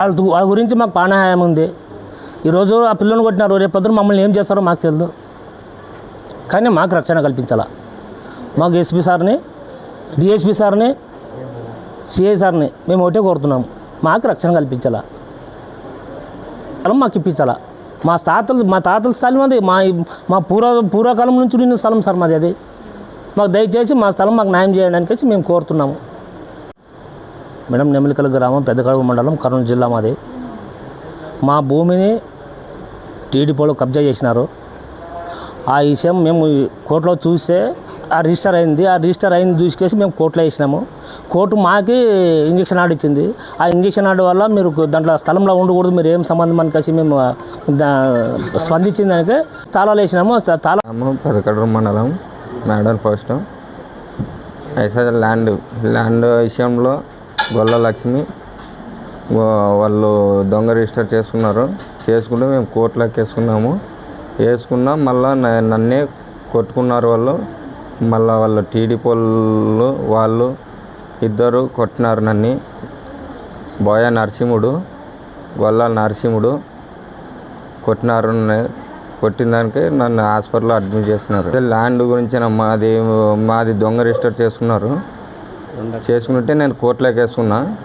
వాళ్ళ వాళ్ళ గురించి మాకు ప్రాణాయామం ఉంది. ఈరోజు ఆ పిల్లల్ని కొట్టినారు. రేపు పొద్దున మమ్మల్ని ఏం చేస్తారో మాకు తెలియదు కానీ మాకు రక్షణ కల్పించాలా? మాకు ఎస్పీ సార్ని డిఎస్పీ సార్ని సిఐ సార్ని మేము ఒకటే కోరుతున్నాం మాకు రక్షణ కల్పించాలా? స్థలం మాకు ఇప్పించాలా? మా తాతలు మా తాతల స్థలం అది. మా మా పూర్వ పూర్వకాలం నుంచి ఉన్న స్థలం సార్ మాది అది. మాకు దయచేసి మా స్థలం మాకు న్యాయం చేయడానికి మేము కోరుతున్నాము. మేడం నెమలికల గ్రామం పెద్దకడవ మండలం కర్నూలు జిల్లా మాది. మా భూమిని టీడీపీలో కబ్జా చేసినారు. ఆ విషయం మేము కోర్టులో చూస్తే ఆ రిజిస్టర్ అయింది. ఆ రిజిస్టర్ అయింది చూసుకేసి మేము కోర్టులో వేసినాము. కోర్టు మాకి ఇంజక్షన్ ఆర్డర్ ఇచ్చింది. ఆ ఇంజక్షన్ ఆర్డర్ వల్ల మీరు దాంట్లో స్థలంలో ఉండకూడదు. మీరు ఏం సంబంధం అని కలిసి మేము స్పందించిన దానికి తాళాలు వేసినాము. తాళా గ్రామం మండలం మేడల్ ఫస్ట్ అయితే ల్యాండ్ ల్యాండ్ విషయంలో గొల్ల లక్ష్మి వాళ్ళు దొంగ రిజిస్టర్ చేసుకున్నారు. చేసుకుంటే మేము కోర్టులోకి వేసుకున్నాము. వేసుకున్నాం మళ్ళీ నన్నే కొట్టుకున్నారు వాళ్ళు. మళ్ళీ వాళ్ళు టీడీపీ వాళ్ళు ఇద్దరు కొట్టినారు నన్ను. బోయ నరసింహుడు గొల్ల నరసింహుడు కొట్టినారు కొట్టిన దానికి నన్ను హాస్పిటల్లో అడ్మిట్ చేస్తున్నారు ల్యాండ్ గురించి మాది మాది దొంగ రిజిస్టర్ చేసుకున్నారు. చేసుకుంటే నేను కోర్టులోకి వేసుకున్నా.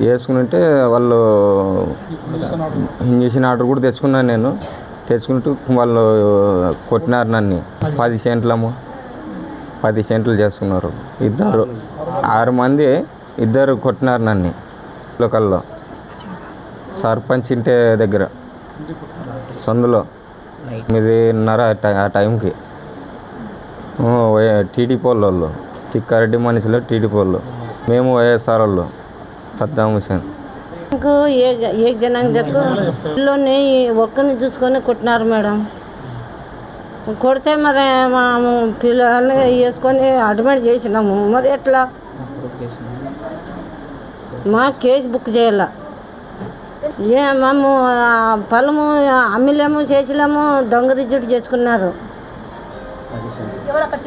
వేసుకుంటే వాళ్ళు ఇంజక్షన్ ఆర్డర్ కూడా తెచ్చుకున్నాను నేను. తెచ్చుకుంటూ వాళ్ళు కొట్టినారు నన్ను. పది సెంట్లము. పది సెంట్లు చేసుకున్నారు. ఇద్దరు ఆరు మంది ఇద్దరు కొట్టినారు నన్ను లోకల్లో. సర్పంచ్ ఇంటి దగ్గర. సందులో. ఎనిమిదిన్నర ఆ టైంకి. టీడీపీ వాళ్ళు చిక్కారెడ్డి మనుషులు టీడీపీ వాళ్ళు మేము వైఎస్ఆర్ వాళ్ళు సద్దాం హుసేన్ ఏ ఏ జనానికి చెప్పు పిల్లోని ఒక్కరిని చూసుకొని కొట్టినారు మేడం. కొడితే మరి మా పిల్లల్ని వేసుకొని అడ్మిట్ చేసినాము. మరి ఎట్లా? మా కేసు బుక్ చేయాల. ఏ మేము పొలము అమ్మిలేము చేసిలేము దొంగ రిజెక్ట్ చేసుకున్నారు.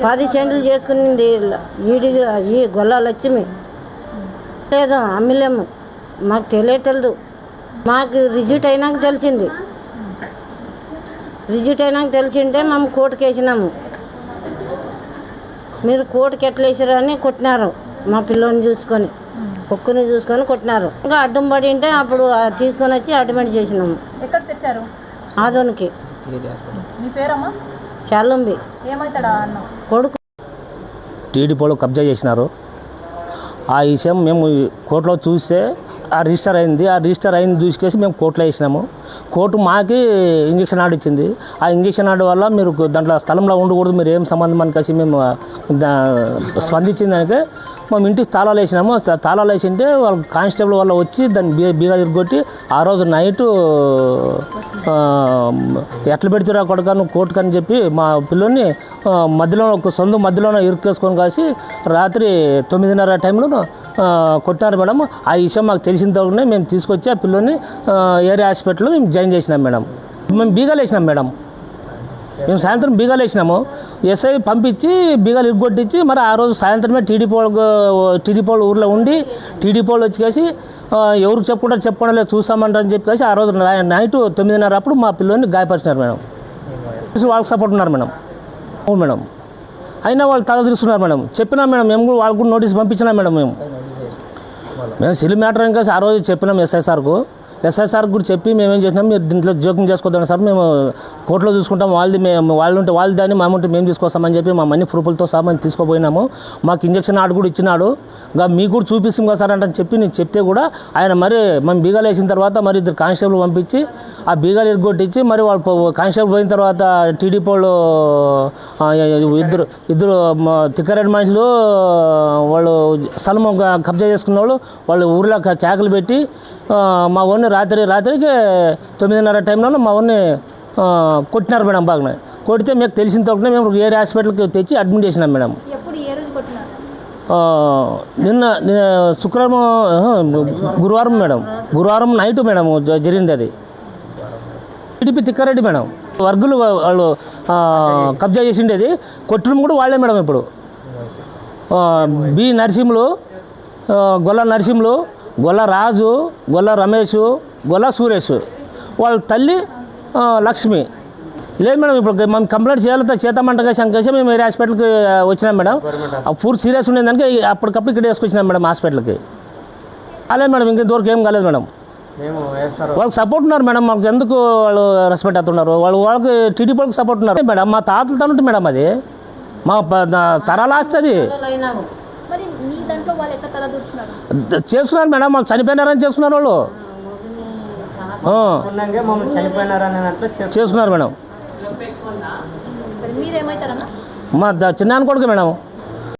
పది సెంట్లు చేసుకునింది ఈడి ఈ గొల్ల లక్ష్మి లేదు అమ్మిలేము. మాకు తెలియదు మాకు రిజిట్ అయినాక తెలిసింది. రిజిట్ అయినాక తెలిసింటే మేము కోర్టుకి వేసినాము మీరు కోర్టుకి ఎట్లా వేసారు అని కొట్టినారు. మా పిల్లోని చూసుకొని కుక్కుని చూసుకొని కొట్టినారు. ఇంకా అడ్డం పడి ఉంటే అప్పుడు తీసుకొని వచ్చి అడ్మిట్ చేసినాము. ఎక్కడ తెచ్చారు? ఆదోనికి. మీ పేరమ్మా? ఏమవుతాడా అన్న? కొడుకు. టీడీపీలో కబ్జా చేసినారు. ఆ విషయం మేము కోర్టులో చూస్తే ఆ రిజిస్టర్ అయింది. ఆ రిజిస్టర్ అయింది చూసుకేసి మేము కోర్టులో వేసినాము. కోర్టు మాకి ఇంజక్షన్ ఆర్డర్ ఇచ్చింది. ఆ ఇంజక్షన్ ఆర్డర్ వల్ల మీరు దాంట్లో స్థలంలో ఉండకూడదు. మీరు ఏం సంబంధం అని కలిసి మేము దా- మేము ఇంటికి తాళాలు వేసినాము. తాళాలు వేసింటే వాళ్ళ కానిస్టేబుల్ వాళ్ళు వచ్చి దాన్ని బీ బీగా తిరగొట్టి ఆ రోజు నైటు ఎట్లా పెడుతురా కొడుక నువ్వు చెప్పి మా పిల్లోని మధ్యలో ఒక సొంత మధ్యలోనే ఇరుక్కేసుకొని కాసి రాత్రి తొమ్మిదిన్నర టైంలో కొట్టారు మేడం. ఆ విషయం మాకు తెలిసిన తోనే మేము తీసుకొచ్చి ఆ పిల్లోని ఏరియా హాస్పిటల్లో మేము జాయిన్ చేసినాం మేడం. మేము బీగాలు వేసినాం మేడం. మేము సాయంత్రం బీగాలు వేసినాము. ఎస్ఐ పంపించి బీగాలు ఇరుగొట్టించి మరి ఆ రోజు సాయంత్రమే టీడీపీ వాళ్ళకు టీడీపీ వాళ్ళు ఊర్లో ఉండి టీడీపీ వాళ్ళు వచ్చేసి ఎవరు చెప్పుకుంటారు చెప్పుకోవడం లేదు చూసామంటారు అని చెప్పేసి ఆ రోజు నైట్ తొమ్మిదిన్నర అప్పుడు మా పిల్లల్ని గాయపరిచినారు మేడం. వాళ్ళకి సపోర్ట్ ఉన్నారు మేడం. అవును మేడం. అయినా వాళ్ళు తల తీస్తున్నారు మేడం. చెప్పినా మేడం మేము కూడా వాళ్ళకు కూడా నోటీస్ పంపించినా మేడం మేము. మేము సిలి మ్యాటర్ ఇంకా ఆ రోజు చెప్పినాం ఎస్ఐ సార్కు. ఎస్ఐ సార్ కూడా చెప్పి మేము ఏం చేసినాం మీరు దీంట్లో జోక్యం చేసుకోవద్దాం సార్ మేము కోర్టులో చూసుకుంటాం వాళ్ళది మేము వాళ్ళు ఉంటే వాళ్ళది దాన్ని మేము ఉంటే మేము తీసుకొస్తామని చెప్పి మా మనీ ప్రూఫ్లతో సహా మేము తీసుకుపోయినాము. మాకు ఇంజక్షన్ ఆడు కూడా ఇచ్చినాడు. ఇంకా మీకు కూడా చూపిస్తాం కదా సార్ అంటే చెప్పి నేను చెప్తే కూడా ఆయన మరి మేము బీగాలు వేసిన తర్వాత మరి ఇద్దరు కానిస్టేబుల్ పంపించి ఆ బీగాలు ఎరగొట్టించి మరి వాళ్ళు కానిస్టేబుల్ పోయిన తర్వాత టీడీపీ వాళ్ళు ఇద్దరు ఇద్దరు మా తిక్కారెడ్డి మనుషులు వాళ్ళు స్థలం కబ్జా చేసుకున్న వాళ్ళు వాళ్ళు ఊర్లో కేకలు పెట్టి మా ఓన్ రాత్రి రాత్రికి తొమ్మిదిన్నర టైంలో మా ఊరిని కొట్టినారు మేడం బాగానే. కొడితే మీకు తెలిసిన తోటనే మేము ఏరే హాస్పిటల్కి తెచ్చి అడ్మిట్ చేసినాం మేడం. నిన్న నిన్న శుక్రవారం గురువారం మేడం. గురువారం నైట్ మేడం జరిగింది అది. TDP Tikkareddy madam. వర్గులు వాళ్ళు కబ్జా చేసిండేది కొట్టడం కూడా వాళ్ళే మేడం ఇప్పుడు. బి నరసింహులు గొల్ల నరసింహులు గొల్ల రాజు గొల్ల రమేష్ గొల్ల సురేష్ వాళ్ళ తల్లి లక్ష్మి. లేదు మేడం ఇప్పుడు మనం కంప్లైంట్ చేయాలి చేతామంటగా శంకేసి మేము వేరే హాస్పిటల్కి వచ్చినాం మేడం. ఆ పూర్తి సీరియస్ ఉండేదానికి అప్పటికప్పుడు ఇక్కడ వేసుకొచ్చినాం మేడం హాస్పిటల్కి. అలా మేడం ఇంకెంతవరకు ఏం కాలేదు మేడం. మేము వాళ్ళకి సపోర్ట్ ఉన్నారు మేడం మాకు ఎందుకు వాళ్ళు రెస్పెక్ట్ అవుతున్నారు? వాళ్ళు వాళ్ళకి టీడీపీ వాళ్ళకి సపోర్ట్ ఉన్నారు మేడం. మా తాతలతో ఉంటుంది మేడం అది. మా తరాల ఆస్తి దాంట్లో వాళ్ళు ఎట్లా చేసుకున్నారు మేడం వాళ్ళు చనిపోయినారని చేసుకున్నారు వాళ్ళు. చేసుకున్నారు. మేడం. మీరేమవుతారన్నా మా ద- చిన్నాన్న కొడుకు మేడం.